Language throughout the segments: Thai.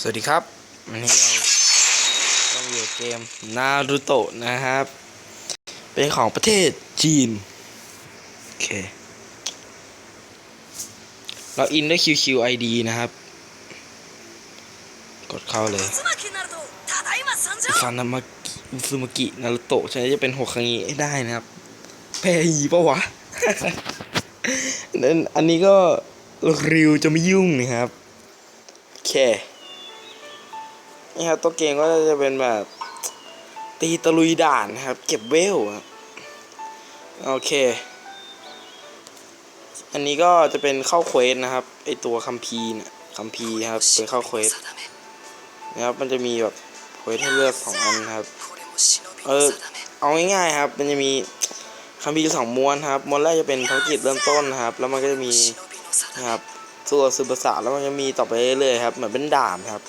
สวัสดีครับวันนี้เราต้องอยู่เกมนารูโตะนะครับ เป็นของประเทศจีน โอเค เราอินด้วย QQID นะครับ กดเข้าเลยฟันนามากิซูมากินารูโตะฉันจะเป็นหกครั้งนี้ได้นะครับ แพ้ยีปะวะนั้นอันนี้ก็ริวจะไม่ยุ่งนะครับ โอเค นะครับตัวเกมก็จะเป็นแบบ ตีตะลุยด่านนะครับ เก็บเวลครับโอเค อันนี้ก็จะเป็นเข้าเควสนะครับไอตัวคัมพีนี่ะคัมพีครับเป็นเข้าเควสนะครับมันจะมีแบบเควสให้เลือกสองอันครับ เออเอาง่ายๆครับ มันจะมีคัมพีสองม้วนครับม้วนแรกจะเป็นภารกิจเริ่มต้นนะครับ แล้วมันก็จะมีนะครับตัวซูบะสะแล้วมันจะมีต่อไปเรื่อยๆครับเหมือนเป็นด่านครับ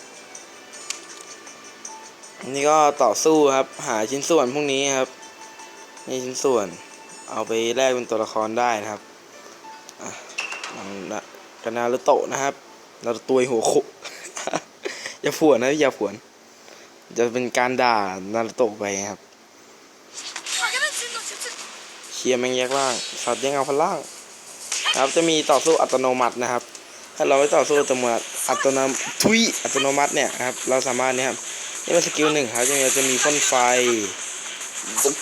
นี่ก็ต่อสู้ครับ หาชิ้นส่วนพวกนี้ครับนี่ชิ้นส่วน เอาไปแลกเป็นตัวละครได้นะครับกันนารุโตนะครับ เราตัวหัวขุอย่าผวนนะอย่าผวน จะเป็นการด่านารุโตไปครับเคลียร์แมงแยกล่างสัตว์ยังเอาพล่างครับจะมีต่อสู้อัตโนมัตินะครับ ถ้าเราไม่ต่อสู้อัตโนมัติอัตโนทุยอัตโนมัติเนี่ยครับ เราสามารถเนี่ยครับ นี่เป็นสกิลหนึ่งครับจะมีจะมีพ่นไฟ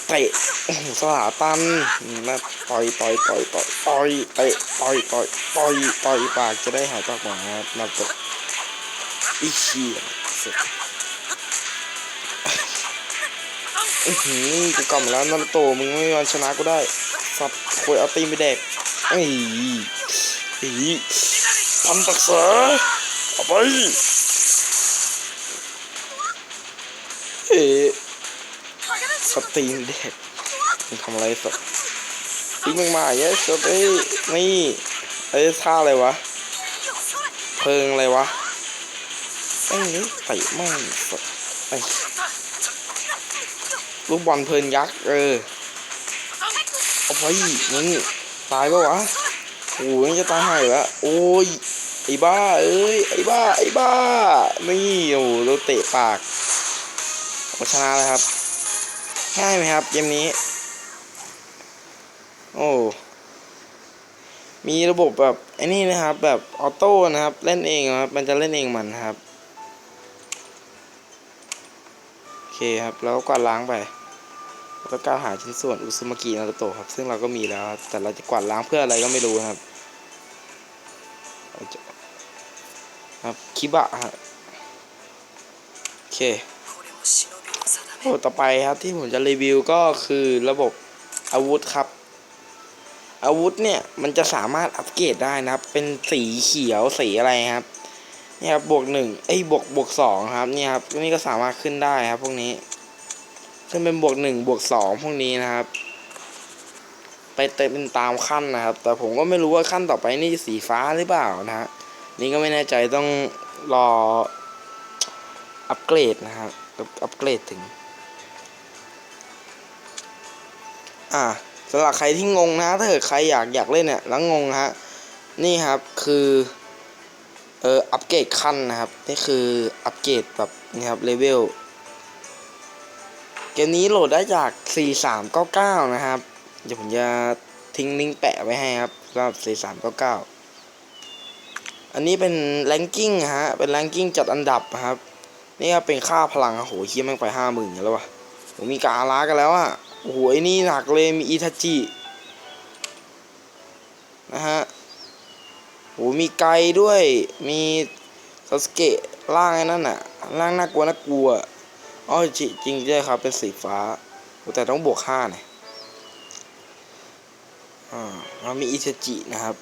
เตะโอ้โหสลาตันนะต่อยต่อยต่อยต่อยต่อยเตะต่อยต่อยต่อยต่อยปากจะได้หายปากหมาครับนับตกอีเชียสุดอื้อหือกูกลับมาแล้วนารุโตมึงไม่มีวันชนะกูได้สัตว์ควยเอาตีนไปแดกไอ้ไอ้พันตักษาเอาไป สตรีนแดกมึงทำอะไรสักทิ้งมึงมาอย่างเงี้ยสัตว์เอ้ยนี่ไอ้ท่าอะไรวะ เพลิงอะไรวะไอ้นี่เตะแม่งสักไอ้ลูกบอลเพลินยักษ์เออเอาไปมึงตายปะวะโอ้ยจะตายหายแล้วโอ้ยไอ้บ้าเอ้ยไอ้บ้าไอ้บ้านี่โอ้โหเราเตะปาก ชนะเลยครับ ง่ายไหมครับ เกมนี้ โอ้มีระบบแบบไอ้นี่นะครับ แบบออโต้นะครับ เล่นเองครับ มันจะเล่นเองมันครับโอเคครับ แล้วก็กวาดล้างไปแล้วก็หาชิ้นส่วนอุซุมากินารุโตะครับ ซึ่งเราก็มีแล้วแต่เราจะกวาดล้างเพื่ออะไรก็ไม่รู้ครับครับคิบะครับโอเค โอ้ต่อไปครับที่ผมจะรีวิวก็คือระบบอาวุธครับ อาวุธเนี่ยมันจะสามารถอัปเกรดได้นะครับ เป็นสีเขียวสีอะไรครับเนี่ยครับบวกหนึ่งเอ้บวกบวกสองครับเนี่ยครับนี่ก็สามารถขึ้นได้ครับ พวกนี้ซึ่งเป็นบวกหนึ่งบวกสองพวกนี้นะครับ ไปเต็มเป็นตามขั้นนะครับ แต่ผมก็ไม่รู้ว่าขั้นต่อไปนี่สีฟ้าหรือเปล่านะฮะนี่ก็ไม่แน่ใจต้องรออัปเกรดนะครับอัปเกรดถึง อ่าสำหรับใครที่งงนะถ้าเกิดใครอยากอยากเล่นเนี่ยแล้วงงฮะนี่ครับคือเอออัปเกรดขั้นนะครับนี่คืออัปเกรดแบบนี่ครับเลเวลเกมนี้โหลดได้จาก 4399 นะครับ เดี๋ยวผมจะทิ้งลิงก์แปะไว้ให้ครับสำหรับ 4399 อันนี้เป็นแรงกิ้งฮะ เป็นแรงกิ้งจัดอันดับครับ นี่ครับเป็นค่าพลังโอ้โหเคียแม่งไปห้าหมื่นแล้ววะผมมีกาลากันแล้วอะ โอ้โหไอ้นี่หนักเลยมีอิทาจินะฮะโอ้โหมีไกด้วย มีซาสเกะล่างไอ้นั่นน่ะล่างน่ากลัวน่ากลัวอ๋อจริงจริงด้วยครับเป็นสีฟ้า แต่ต้องบวกห้าเนี่ยอ่าแล้วมีอิทาจินะครับ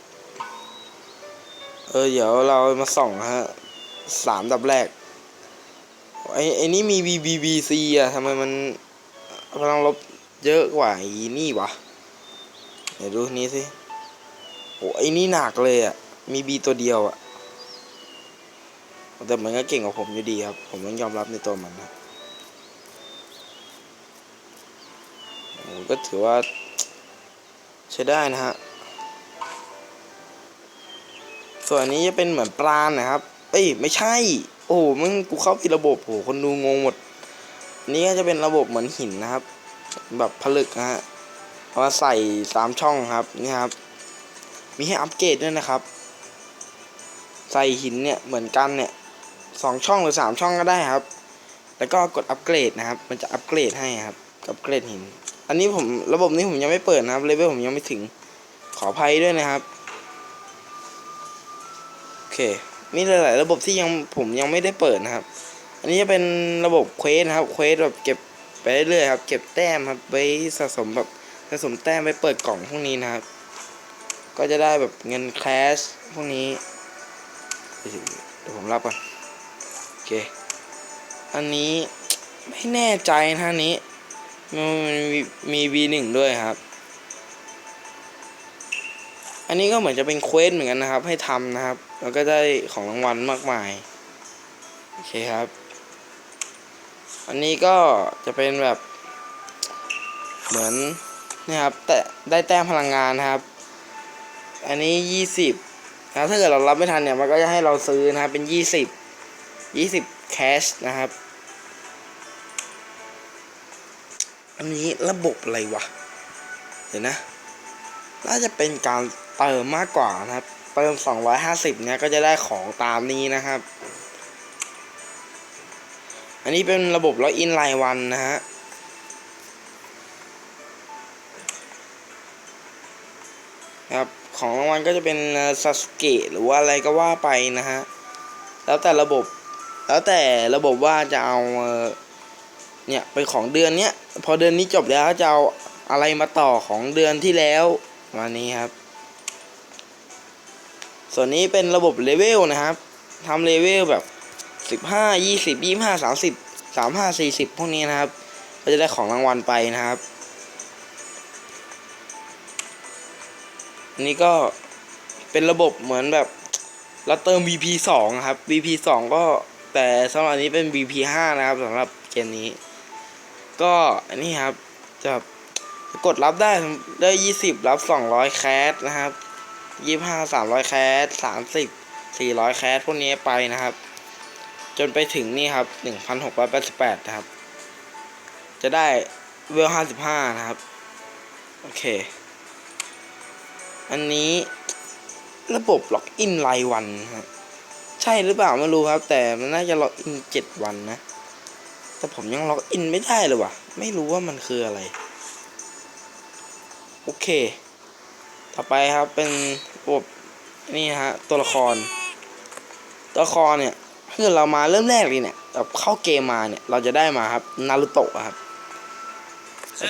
เออเดี๋ยวเรามาส่องนะฮะสามดับแรกไอ้ไอ้นี่มี BBBC อะทำไมมันพลังลบ เยอะกว่าไอ้นี่วะเดี๋ยวดูนี้สิโอ้ไอ้นี่หนักเลยอะ มี B ตัวเดียวอะ แต่มันก็เก่งกว่าผมอยู่ดีครับ ผมต้องยอมรับในตัวมันนะก็ถือว่า ใช้ได้นะฮะ ส่วนนี้จะเป็นเหมือนปราณนะครับ เอ้ย ไม่ใช่ โอ้โหมึงกูเข้าผิดระบบโอ้โหคนดูงงหมดนนี้ก็จะเป็นระบบเหมือนหินนะครับ แบบผลึกนะฮะเอามาใส่สามช่องครับนี่ครับ มีให้อัปเกรดด้วยนะครับ ใส่หินเนี่ยเหมือนกันเนี่ยสองช่องหรือสามช่องก็ได้ครับ แล้วก็กดอัปเกรดนะครับ มันจะอัปเกรดให้ครับอัปเกรดหิน อันนี้ผมระบบนี้ผมยังไม่เปิดนะครับเลเวลผมยังไม่ถึงขออภัยด้วยนะครับโอเคมีหลาย ๆ ระบบที่ยังผมยังไม่ได้เปิดนะครับ อันนี้จะเป็นระบบเควสนะครับเควสแบบเก็บ ไปเรื่อยครับ เก็บแต้มครับไว้สะสมแบบสะสมแต้มไปเปิดกล่องพวกนี้นะครับ ก็จะได้แบบเงินแคชพวกนี้เดี๋ยวผมรับก่อนโอเค อันนี้ไม่แน่ใจนะอันนี้มันมีมี V1 ด้วยครับ อันนี้ก็เหมือนจะเป็นเควสเหมือนกันนะครับ ให้ทำนะครับ แล้วก็ได้ของรางวัลมากมาย โอเคครับ อันนี้ก็จะเป็นแบบ เหมือนนี่ครับแต่ได้แต้มพลังงานนะครับ อันนี้ยี่สิบนะถ้าเกิดเรารับไม่ทันเนี่ยมันก็จะให้เราซื้อนะครับเป็นยี่สิบยี่สิบแคชนะครับ อันนี้ระบบอะไรวะ เดี๋ยวนะ น่าจะเป็นการเติมมากกว่านะครับ เติม250เนี่ยก็จะได้ของตามนี้นะครับ อันนี้เป็นระบบล็อกอินรายวันนะฮะครับของรางวัลก็จะเป็นซาสเกะหรือว่าอะไรก็ว่าไปนะฮะ แล้วแต่ระบบ แล้วแต่ระบบว่าจะเอาเนี่ยเป็นของเดือนเนี้ย พอเดือนนี้จบแล้วจะเอาอะไรมาต่อของเดือนที่แล้วมานี้ครับ ส่วนนี้เป็นระบบเลเวลนะครับทำเลเวลแบบ สิบห้ายี่สิบยี่ห้าสามสิบสามห้าสี่สิบพวกนี้นะครับ ก็จะได้ของรางวัลไปนะครับอันนี้ก็เป็นระบบเหมือนแบบเราเติม VP 2อะครับ VP 2ก็แต่สำหรับนนี้เป็น VP 5นะครับสำหรับเกมนี้ ก็อันนี้ครับจะกดรับได้ได้ 20 รับ 200 แคสนะครับ 25 300 แคส30 400 แคสพวกนี้ไปนะครับ จนไปถึงนี่ครับ 1,688 นะครับ จะได้เวล 55 นะครับ โอเค อันนี้ระบบล็อกอินรายวันครับใช่หรือเปล่าไม่รู้ครับ แต่มันน่าจะล็อกอินเจ็ดวันนะ แต่ผมยังล็อกอินไม่ได้เลยว่ะไม่รู้ว่ามันคืออะไร โอเค ต่อไปครับเป็นระบบนี่ฮะตัวละคร ตัวละครเนี่ย ถ้าเกิดเรามาเริ่มแรกเลยเนี่ยแบบเข้าเกมมาเนี่ยเราจะได้มาครับนารุโตะครับ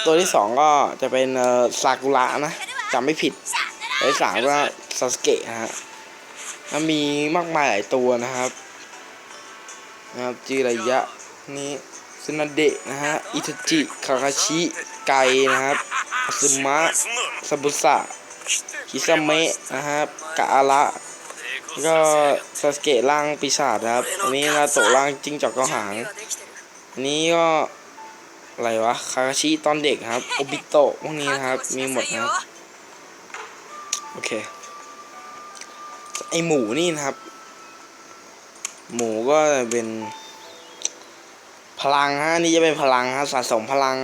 ตัวที่สองก็จะเป็นซากุระนะจำไม่ผิดตัวที่สามก็ซาสเกะฮะมีมากมายหลายตัวนะครับนะครับจิระยะนี่ซึนาเดะนะฮะอิทจิคาคาชิไกนะครับอาซึมะซาบุสะคิซาเมะนะครับกะอาระ ก็ซาสเกะร่างปีศาจครับอันนี้นาโตะร่างจิ้งจอกเกาหางอันนี้ก็อะไรวะคาคาชิตอนเด็กครับโอบิโตะพวกนี้นะครับมีหมดนะครับโอเคไอหมูนี่นะครับ หมูก็เป็นพลังฮะนนี่จะเป็นพลังฮะสะสมพลัง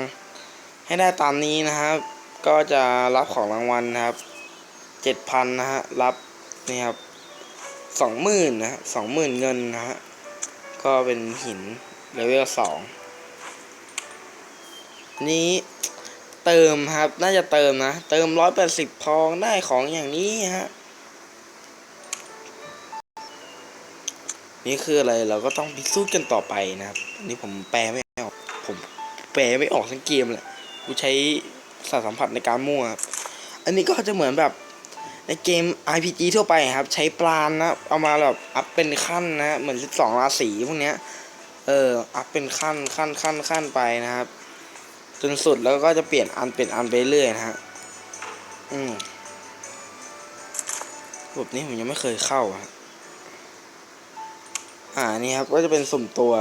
ให้ได้ตามนี้นะครับ ก็จะรับของรางวัลนะครับเจ็ดพันนะฮะรับนี่ครับ สองหมื่นนะฮะสองหมื่นเงินนะฮะ ก็เป็นหินเลเวลสองนี้เติมครับ น่าจะเติมนะ เติมร้อยแปดสิบพองได้ของอย่างนี้ฮะ นี่คืออะไรเราก็ต้องพิสูจน์กันต่อไปนะครับ นี่ผมแปลไม่ออก ผมแปลไม่ออกทั้งเกมแหละ กูใช้สารสัมผัสในการมั่ว อันนี้ก็จะเหมือนแบบ ในเกม RPG ทั่วไปครับ ใช้ปราณนะ เอามาแบบอัพเป็นขั้นนะเหมือนสิบสองราศีพวกเนี้ย เออ อัพเป็นขั้นขั้นขั้นขั้นไปนะครับ จนสุดแล้วก็จะเปลี่ยนอันเป็นอันไปเรื่อยนะฮะ อืมระบบนี้ผมยังไม่เคยเข้าอะอ่า นี่ครับ ก็จะเป็นสุ่มตัว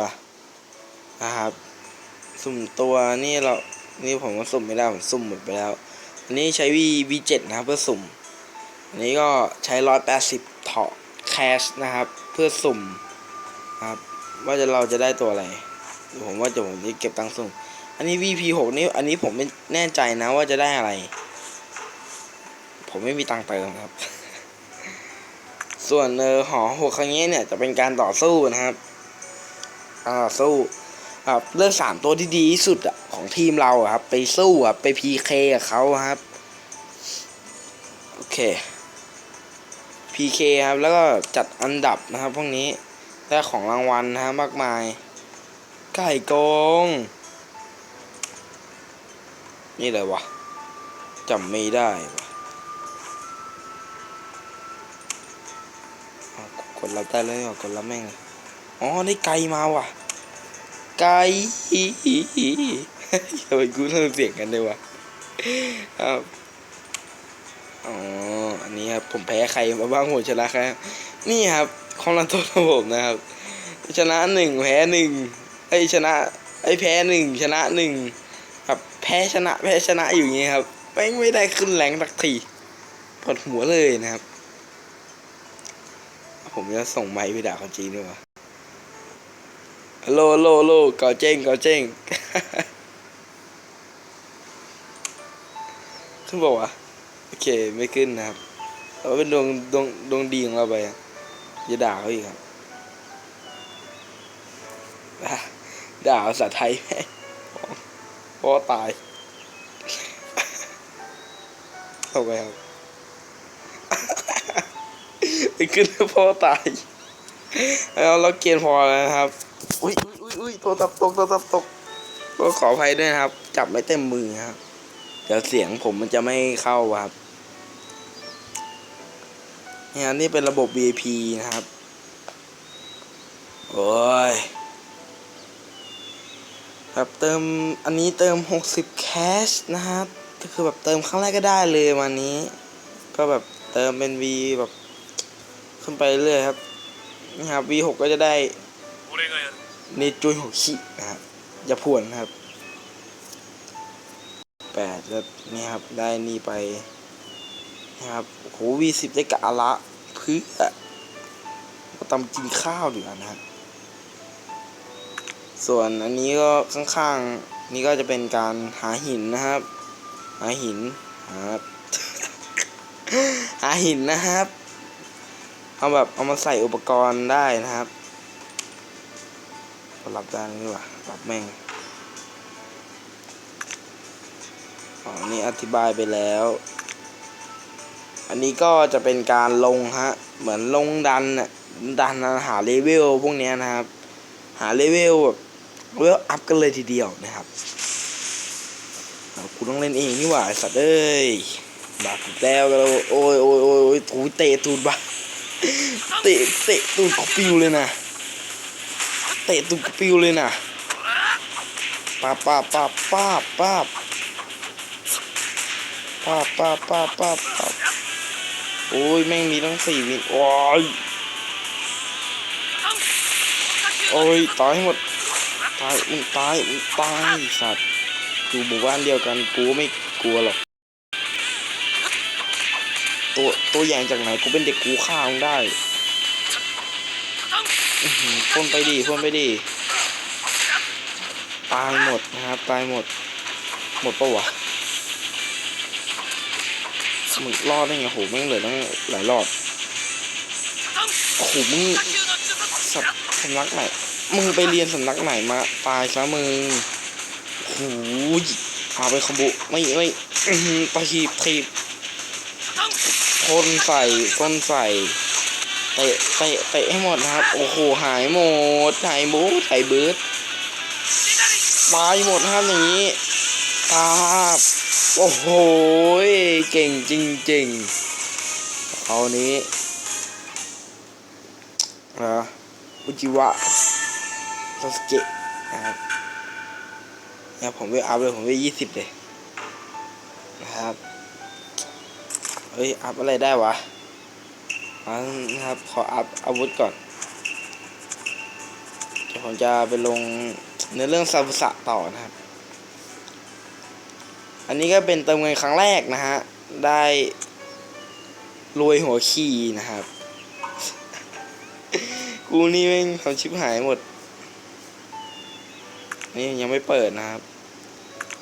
นะครับ สุ่มตัวนี่เรา นี่ผมก็สุ่มไม่ได้ผมสุ่มหมดไปแล้ว อันนี้ใช้ V V7 นะครับเพื่อสุ่ม นี้ก็ใช้ร้อยแปดสิบเถาะแคชนะครับ เพื่อสุ่มครับ ว่าจะเราจะได้ตัวอะไรผมว่าจะผมจะเก็บตังค์สุ่ม อันนี้ VP 6นี่อันนี้ผมไม่แน่ใจนะว่าจะได้อะไร ผมไม่มีตังค์เติมครับ ส่วนเออหอหกครั้งนี้เนี่ยจะเป็นการต่อสู้นะครับต่อสู้ครับเลือกสามตัวที่ดีที่สุดอะของทีมเราครับ ไปสู้อะไปพีเคกับเขาครับ โอเค PK ครับ แล้วก็จัดอันดับนะครับ พวกนี้ได้ของรางวัลนะครับมากมาย ไก่กง นี่เลยวะจำไม่ได้กดรับได้เลยกดรับแม่งอ๋อได้ไก่มาว่ะ ไก่ทำไมกูเริ่มเสียงกันเลยวะครับอ๋อ อันนี้ครับผมแพ้ใครมาบ้างผมชนะครับนี่ครับของรันโทษของผมนะครับ ชนะหนึ่งแพ้หนึ่งไอชนะไอแพ้หนึ่งชนะหนึ่งครับแพ้ชนะแพ้ชนะอยู่อย่างนี้ครับไม่ไม่ได้ขึ้นแรงสักทีปวดหัวเลยนะครับ ผมจะส่งไมค์ไปด่าคนจีนด้วยวะฮัลโหลฮัลโหลฮัลโหลเกาเจ้งเกาเจ้งขึ้นบอกว่าโอเคไม่ขึ้นนะครับ แต่ว่าเป็นดวงดวงดวงดีของเราไปอย่าด่าเขาอีกครับด่าภาษาไทยแม่พ่อตายเข้าไปครับไปขึ้นพ่อตายแล้วเราเกณฑ์พอแล้วนะครับ อุ้ยอุ้ยอุ้ยอุ้ยตัวตับตกตัวตับตกก็ขออภัยด้วยนะครับ จับไม่เต็มมือครับเดี๋ยวเสียงผมมันจะไม่เข้าครับ เนี่ยนี่เป็นระบบ VIP นะครับ โอ้ยแบบเติมอันนี้เติม 60 แคชนะครับก็คือแบบเติมครั้งแรกก็ได้เลยวันนี้ ก็แบบเติมเป็น V แบบขึ้นไปเรื่อยครับนี่ครับ V6 ก็จะได้เนจุยหกขีนะครับอย่าพวนครับ8แล้วนี่ครับได้นี่ไป นะครับโหวีสิบได้กะละเพื่อมาตำกินข้าวดีกว่านะฮะส่วนอันนี้ก็ข้างๆ นี่ก็จะเป็นการหาหินนะครับ หาหินหาหาหินนะครับ เอาแบบเอามาใส่อุปกรณ์ได้นะครับก็รับได้นี่ว่ารับแม่งอ๋อนี่อธิบายไปแล้ว อันนี้ก็จะเป็นการลงฮะ เหมือนลงดันน่ะดันหาเลเวลพวกเนี้ยนะครับ หาเลเวลแบบเลเวลอัพกันเลยทีเดียวนะครับเอากูต้องเล่นเองนี่หว่าสัตว์เอ้ยบาปอีกแล้วก็แล้วโอ้ยโอ้ยโอ้ยโอ้ยถูเตะตูดบาเตะเตะตูดกูปิวเลยนะเตะตุกปิวเลยนะป้าป้าป้าป้าป้าป้าป้าป้าป้าป้า โอ้ยแม่งมีตั้งสี่วินโอ้ยโอ้ยตายหมดตายมึงตายมึงตายสัตว์อยู่หมู่บ้านเดียวกันกูไม่กลัวหรอกตัวตัวอย่างจากไหนกูเป็นเด็กกูฆ่ามึงได้พ่นไปดิพ่นไปดิตายหมดนะครับตายหมด หมดปะวะ มึงรอดได้ไงโหม่งเหลือตั้งหลายรอดโหมึงสัตว์สำนักไหนมึงไปเรียนสำนักไหนมาตายซะมึงโอ้โหาไปคอมโบไม่ไม่ตะหีบถีบพ่นใส่พ่นใส่เตะเตะเตะให้หมดนะครับ โอ้โหหายหมดหายบูทหายเบิร์ดตายหมดนะครับอย่างนี้ตาบ โอ้โห เก่งจริงๆ เอานี้นะอุจิวะซาสเกะนะครับเนี่ยผมไปอัพเลย ผมไปยี่สิบเลย นะครับ เฮ้ย อัพอะไรได้วะนนะครับ ขออัพอาวุธก่อนเดี๋ยวผมจะไปลงในเรื่องซาบุสะต่อนะครับ อันนี้ก็เป็นเติมเงินครั้งแรกนะฮะ ได้รวยหัวขี่นะครับ กูนี่แม่งทำชิบหายหมด นี่ยังไม่เปิดนะครับ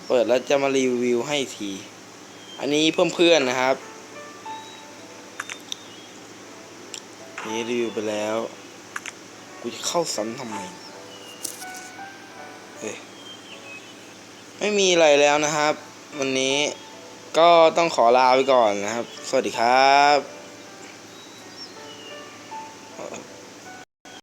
เปิดแล้วจะมารีวิวให้ที อันนี้เพื่อนเพื่อนๆนะครับ นี่รีวิวไปแล้ว กูจะเข้าซ้ำทำไมเฮ้ยไม่มีอะไรแล้วนะครับ วันนี้ก็ต้องขอลาไปก่อนนะครับ สวัสดีครับ